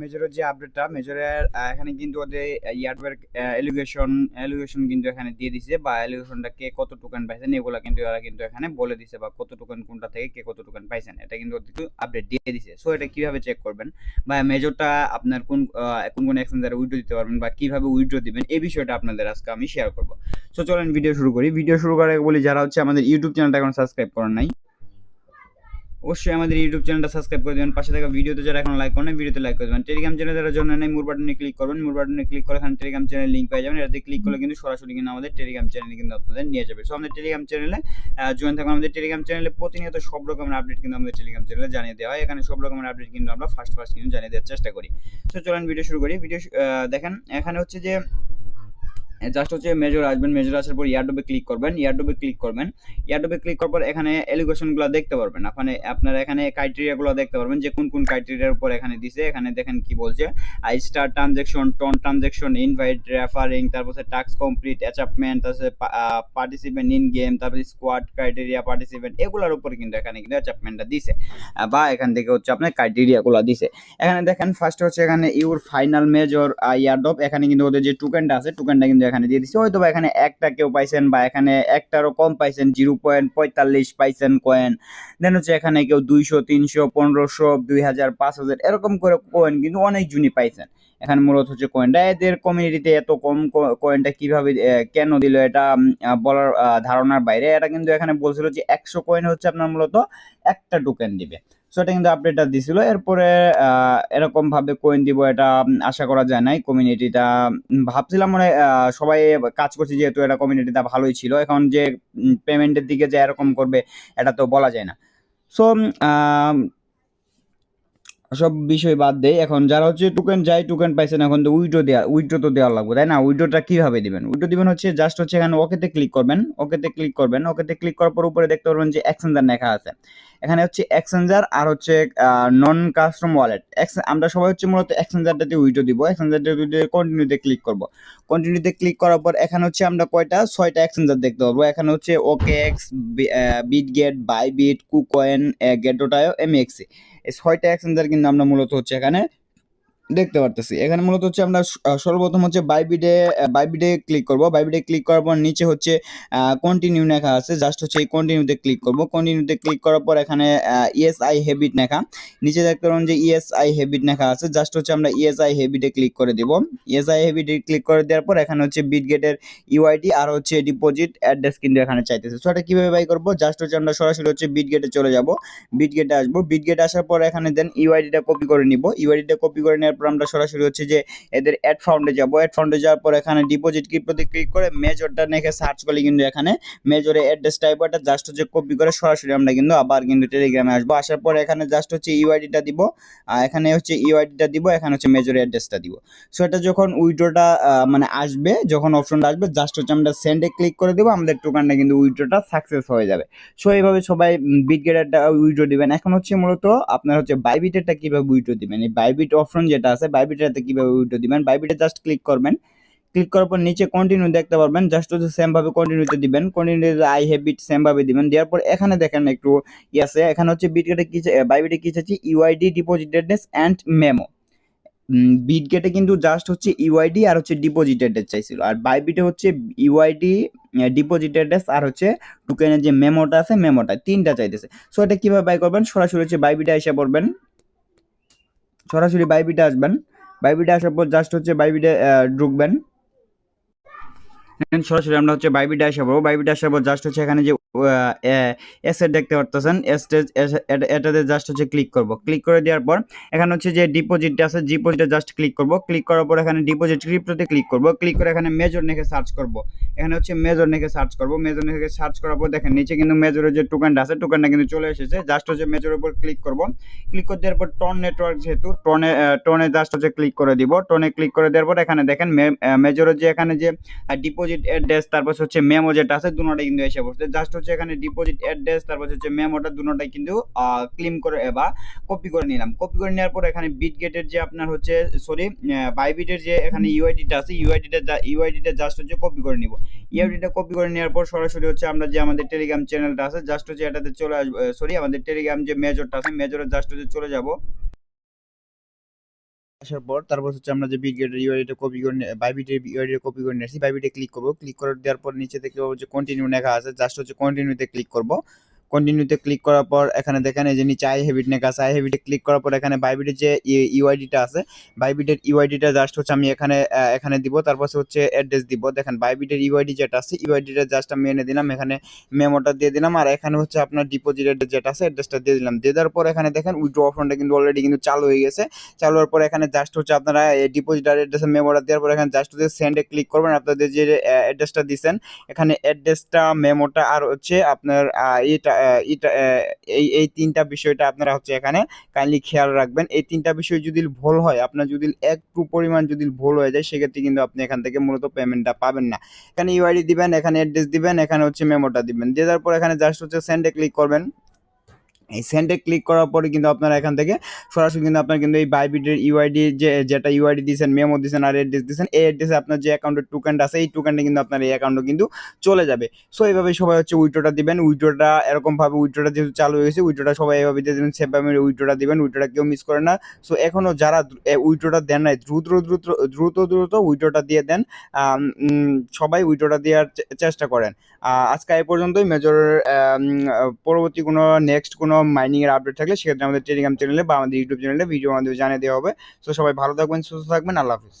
মেজরের যে আপডেটটা মেজরের এখানে কিন্তু ওদের ইয়ারডওয়্যার এলিগেশন এলিগেশন কিন্তু এখানে দিয়ে দিছে বা এলিগেশনটা কে কত টোকেন পাইছেন, এগুলা কিন্তু ওরা কিন্তু এখানে বলে দিছে বা কত টোকেন কোনটা থেকে কে কত টোকেন পাইছেন। এটা কিন্তু ওদের আপডেট দিয়ে দিছে। সো এটা কীভাবে চেক করবেন? বা মেজরটা আপনার কোন কোন কোন এক্সচেঞ্জারে উইথড্র দিতে পারবেন বা কীভাবে উইথড্র দিবেন, এই বিষয়টা আপনাদের আজকে আমি শেয়ার করব। সো চলেন ভিডিও শুরু করি। ভিডিও শুরু করার আগে বলি, যারা হচ্ছে আমাদের ইউটিউব চ্যানেলটা এখন সাবস্ক্রাইব করেন নাই অবশ্যই আমাদের ইউটিউব চ্যানেলটা সাবস্ক্রাইব করে দেবেন। পাশে থাকা ভিডিওতে যারা এখন লাইক করেন ভিডিওতে লাইক করে দেবেন। টেলিগ্রাম চ্যানেল যারা জন্য নেই মুর বাটনে ক্লিক করবেন। মুর বাটনে ক্লিক করে এখানে টেলিগ্রাম চ্যানেল লিঙ্ক পেয়ে যাবেন। এটাতে ক্লিক করলে কিন্তু সরাসরি কিন্তু আমাদের টেলিগ্রাম চ্যানেলে কিন্তু আপনাদের নিয়ে যাবে। সো আমাদের টেলিগ্রাম চ্যানেলে জয়েন থাকুন। আমাদের টেলিগ্রাম চ্যানেলে প্রতিনিয়ত সব রকমের আপডেট কিন্তু আমাদের টেলিগ্রাম চ্যানেলে জানিয়ে দেওয়া হয়। এখানে সব রকমের আপডেট কিন্তু আমরা ফার্স্ট ফার্স্ট কিন্তু জানিয়ে দেওয়ার চেষ্টা করি। সো চলেন ভিডিও শুরু করি। ভিডিও দেখেন, এখানে হচ্ছে যে জাস্ট হচ্ছে মেজর আসবেন মেজর আসার পর ইয়ারডোবে ক্লিক করবেন ইয়ারডোবে ক্লিক করবেন। ইয়ারডোবে ক্লিক করার পর এখানে এলিগেশনগুলো দেখতে পারবেন। আপনি আপনারা এখানে ক্রাইটেরিয়াগুলো দেখতে পারবেন যে কোন কোন ক্রাইটেরিয়ার উপর এখানে দিছে। এখানে দেখেন কি বলছে আই স্টার ট্রানজ্যাকশন টন ট্রানজ্যাকশন ইনভাইট রেফারিং তারপর টাস্ক কমপ্লিট অ্যাচাপমেন্ট তারপরে পার্টিসিপেন্ট ইন গেম তারপর স্কোয়াড ক্রাইটেরিয়া পার্টিসিপেন্ট এগুলোর উপর কিন্তু এখানে কিন্তু অ্যাচাপমেন্টটা দিছে। বা এখান থেকে হচ্ছে আপনার ক্রাইটেরিয়াগুলো দিছে। এখানে দেখেন ফার্স্ট হচ্ছে এখানে ইউর ফাইনাল মেজর ইয়ারডপ এখানে কিন্তু ওদের যে টোকেনটা আছে টোকেনটা কিন্তু এখানে দিয়ে দিচ্ছে হয়তো বা এখানে একটা কেউ পাইছেন বা এখানে একটারও কম পাইছেন, জিরো পয়েন্ট পঁয়তাল্লিশ পাইছেন কয়েন দেন হচ্ছে এখানে কেউ দুইশো, তিনশো, পনেরোশো, দুই হাজার, পাঁচ হাজার এরকম করে কয়েন কিন্তু অনেক জুনি পাইছেন। এখানে মূলত হচ্ছে কয়েনটা এদের কমিউনিটিতে এত কম কয়েনটা কীভাবে কেন দিল এটা বলার ধারণার বাইরে। এটা কিন্তু এখানে বলছিল যে একশো কয়েন হচ্ছে আপনার মূলত একটা টোকেন দিবে। সো এটা কিন্তু আপডেটটা দিছিল। এরপরে এরকম ভাবে কয়েন দিব এটা আশা করা যায় নাই। কমিউনিটিটা ভাবছিলাম মানে সবাই কাজ করছে যেহেতু এটা কমিউনিটিটা ভালোই ছিল। এখন যে পেমেন্টের দিকে যে এরকম করবে, এটা তো বলা যায় না। সো সব বিষয় বাদ দেয় এখন যারা হচ্ছে টোকেন যাই টোকেন পাইছেন, এখন তো উইড্রো দেওয়া উইড্রো তো দেওয়া লাগবে, তাই না? উইড্রোটা কীভাবে দিবেন? উইড্রো দিবেন হচ্ছে জাস্ট হচ্ছে এখানে ওকেতে ক্লিক করবেন। ওকেতে ক্লিক করবেন। ওকেতে ক্লিক করার পর উপরে দেখতে পারবেন যে এক্সচেঞ্জার লেখা আছে। এখানে হচ্ছে এক্সচেঞ্জার আর হচ্ছে নন কাস্টম ওয়ালেট আমরা সবাই হচ্ছে মূলত এক্সচেঞ্জারটাতে উইড্রো দিব। এক্সচেঞ্জারটা কন্টিনিউতে ক্লিক করব। কন্টিনিউতে ক্লিক করার পর এখানে হচ্ছে আমরা কয়টা? ছয়টা এক্সচেঞ্জার দেখতে পারব। এখানে হচ্ছে OK X Bitget Bybit KuCoin গেটোটায়ো MEXC এই ছয়টা এক্সচেঞ্জার কিন্তু আমরা মূলত হচ্ছে এখানে দেখতে পারতেছি। এখানে মূলত হচ্ছে আমরা সর্বপ্রথম হচ্ছে বাইবিডে বাইবিডে ক্লিক করব। বাইবিডে ক্লিক করার পর নিচে হচ্ছে কন্টিনিউ লেখা আছে। জাস্ট হচ্ছে এই কন্টিনিউতে ক্লিক করব। কন্টিনিউতে ক্লিক করার পর এখানে ইএস আই হেবিট লেখা। নিচে দেখতে পারেন যে ইএস আই হেবিট লেখা আছে। জাস্ট হচ্ছে আমরা ইএস আই হেবিটে ক্লিক করে দেব। ইএস আই হেবিটে ক্লিক করে দেওয়ার পর এখানে হচ্ছে বিটগেটের ইউআইডি আর হচ্ছে ডিপোজিট অ্যাড্রেস কিন্তু এখানে চাইতেছে। সো এটা কীভাবে বাই করব? জাস্ট হচ্ছে আমরা সরাসরি হচ্ছে বিটগেটে চলে যাব। বিটগেটে আসব। বিটগেটে আসার পর এখানে দেন ইউআইডিটা কপি করে নিব। ইউআইডিটা কপি করে নেওয়ার পর আমরা সরাসরি হচ্ছে যে এদের অ্যাড ফাউন্ডে যাব। অ্যাড ফাউন্ডে যাওয়ার পর এখানে ডিপোজিট ক্রিপ্টোতে ক্লিক করে মেজরটা নেখে সার্চ করলে কিন্তু এখানে মেজরে অ্যাড্রেস টাইপ ওটা জাস্ট হচ্ছে কপি করে সরাসরি আমরা কিন্তু আবার কিন্তু টেলিগ্রামে আসব। আসার পর এখানে জাস্ট হচ্ছে ইউআইডিটা দিব। এখানে হচ্ছে ইউআইডিটা দিব, এখানে হচ্ছে মেজর অ্যাড্রেসটা দিব। সো এটা যখন উইড্রোটা মানে আসবে, যখন অপশনটা আসবে জাস্ট হচ্ছে আমরা সেন্ডে ক্লিক করে দেবো, আমাদের টোকানটা কিন্তু উইড্রোটা সাকসেস হয়ে যাবে। সো এইভাবে সবাই বিট বিটগেটারটা উইড্রো দিবেন। এখন হচ্ছে মূলত আপনার হচ্ছে বাইবিটেরটা কীভাবে উইড্রো দিবেন? এই বাইবিট অপশন যেটা আছে বাইবিটেরটা কীভাবে উইড্রো দিবেন? বাইবিটে জাস্ট ক্লিক করবেন। ক্লিক করার পর নিচে কন্টিনিউ দেখতে পারবেন জাস্ট হচ্ছে সেম ভাবে কন্টিনিউতে দিবেন। Continue I have bit same ভাবে দিবেন। দেওয়ার পর এখানে দেখেন একটু ই আছে, এখানে হচ্ছে বিটগেটে কি বাইবিটে কি চাচ্ছি UID deposit address and memo বিটগেটে কিন্তু জাস্ট হচ্ছে ইউআইডি আর হচ্ছে ডিপোজিট অ্যাড্রেস চাইছিল। আর বাইবিটে হচ্ছে ইউআইডি ডিপোজিট অ্যাড্রেস আর হচ্ছে টোকেনের যে মেমোটা আছে মেমোটা তিনটা চাইতেছে। সো এটা কীভাবে বাই করবেন? সরাসরি হচ্ছে বাইবিটা এসে পড়বেন। সরাসরি বাইবিটে আসবেন। বাইবিটে আসার পর জাস্ট হচ্ছে বাইবিটে ঢুকবেন। সরাসরি আমরা হচ্ছে বাইবিটে আসা পড়ব। বাইবিটে আসার পর জাস্ট হচ্ছে এখানে যে এসেট দেখতে পারতেছেন। এটাতে জাস্ট হচ্ছে ক্লিক করব। ক্লিক করে দেওয়ার পর এখানে হচ্ছে যে ডিপোজিটটা আছে ডিপোজিটে জাস্ট ক্লিক করব। ক্লিক করার পর এখানে ডিপোজিট ক্রিপ্টোতে ক্লিক করব। ক্লিক করে এখানে মেজর নেখে সার্চ করব। এখানে হচ্ছে মেজর নেখে সার্চ করব। মেজর নেখে সার্চ করার পর দেখেন নিচে কিন্তু মেজরের যে টোকেনটা আছে টোকেনটা কিন্তু চলে এসেছে। জাস্ট হচ্ছে মেজরের উপর ক্লিক করব। ক্লিক করে দেওয়ার পর টন নেটওয়ার্ক যেহেতু টনে টনে জাস্ট হচ্ছে ক্লিক করে দিব। টনে ক্লিক করে দেওয়ার পর এখানে দেখেন মেজরের যে এখানে যে ডিপোজিট অ্যাড্রেস তারপর হচ্ছে মেমো যেটা আছে দুটোটাই কিন্তু এসে পড়ছে। জাস্ট হচ্ছে এখানে ডিপোজিট অ্যাড্রেস তারপর হচ্ছে মেমোটা দুটোটাই কিন্তু ক্লিম করে বা কপি করে নিলাম। কপি করে নেওয়ার পর এখানে বিটগেটের যে আপনার হচ্ছে সরি বাইবিটের যে এখানে ইউআইডিটা আছে ইউআইডিটা ইউআইডিটা জাস্ট হচ্ছে কপি করে নিব। ইউআইডিটা কপি করে নেওয়ার পর সরাসরি হচ্ছে আমরা যে আমাদের টেলিগ্রাম চ্যানেলটা আছে জাস্ট হচ্ছে এটাতে চলে আসব সরি আমাদের টেলিগ্রাম যে মেজরটা আছে মেজরে জাস্ট হচ্ছে চলে যাব। আসার পর তারপর হচ্ছে আমরা যে বিটগেটের ইউআইডিটা কপি করে বাইবিটের ইউআইডিটা কপি করে নিয়েছি বাইবিটে ক্লিক করব। ক্লিক করে দেওয়ার পর নিচে দেখতে পাবো যে কন্টিনিউ লেখা আছে জাস্ট হচ্ছে কন্টিনিউতে ক্লিক করব। কন্টিনিউতে ক্লিক করার পর এখানে দেখেন এই যে নিচে আই হ্যাবিট লেখা আছে। আই হ্যাবিটে ক্লিক করার পর এখানে বাইবিটের যে ইউআইডিটা আছে বাইবিটের ইউআইডিটা জাস্ট হচ্ছে আমি এখানে এখানে দিব, তারপর হচ্ছে অ্যাড্রেস দিব। দেখেন বাইবিটের ইউআইডি যেটা আছে ইউআইডিটা জাস্ট আমি এনে দিলাম, এখানে মেমোটা দিয়ে দিলাম, আর এখানে হচ্ছে আপনার ডিপোজিট যেটা আছে অ্যাড্রেসটা দিয়ে দিলাম। দিয়ে দেওয়ার পর এখানে দেখেন উইথড্র অপশনটা কিন্তু অলরেডি কিন্তু চালু হয়ে গেছে। চালু হওয়ার পর এখানে জাস্ট হচ্ছে আপনারা ডিপোজিট আর অ্যাড্রেসের মেমোটা দেওয়ার পর এখানে জাস্ট হচ্ছে সেন্ডে ক্লিক করবেন। আপনাদের যে অ্যাড্রেসটা দিচ্ছেন এখানে অ্যাড্রেসটা মেমোটা আর হচ্ছে আপনার এটা এটা এই এই তিনটা বিষয়টা আপনারা হচ্ছে এখানে কাইন্ডলি খেয়াল রাখবেন। এই তিনটা বিষয় যদি ভুল হয়, আপনার যদি একটু পরিমাণ যদি ভুল হয়ে যায়, সেক্ষেত্রে কিন্তু আপনি এখান থেকে মূলত পেমেন্টটা পাবেন না। এখানে ইউআইডি দিবেন, এখানে অ্যাড্রেস দিবেন, এখানে হচ্ছে মেমোটা দিবেন। দিয়ে দেওয়ার পর এখানে জাস্ট হচ্ছে সেন্ডে ক্লিক করবেন। এই সেন্ডে ক্লিক করার পরে কিন্তু আপনারা এখান থেকে সরাসরি কিন্তু আপনার কিন্তু এই বাইবিটের ইউআইডি যে, যেটা ইউআইডি দিয়েছেন মেমো দিয়েছেন আর অ্যাড্রেস দিয়েছেন, এই অ্যাড্রেসে আপনার যে অ্যাকাউন্টের টোকেনটা আছে, এই টোকেনটা কিন্তু আপনার এই অ্যাকাউন্টে কিন্তু চলে যাবে। সো এইভাবে সবাই হচ্ছে উইড্রোটা দিবেন। উইড্রোটা এরকমভাবে উইড্রোটা যেহেতু চালু হয়েছে উইড্রোটা সবাই এভাবে দিয়ে দেবেন সেভাবে উইড্রোটা দিবেন উইড্রোটা কেউ মিস করে না। সো এখনও যারা উইড্রোটা দেন নাই, দ্রুত দ্রুত দ্রুত দ্রুত উইড্রোটা দিয়ে দেন সবাই উইড্রোটা দেওয়ার চেষ্টা করেন। আজকে এই পর্যন্তই। মেজর পরবর্তী কোনো নেক্সট কোনো মাইনিং এর আপডেট থাকলে সেক্ষেত্রে আমাদের টেলিগ্রাম চ্যানেলে বা আমাদের ইউটিউব চ্যানেলে ভিডিও আমাদের জানিয়ে দেওয়া হবে। সো সবাই ভালো থাকবেন, সুস্থ থাকবেন। আল্লাহ হাফিজ।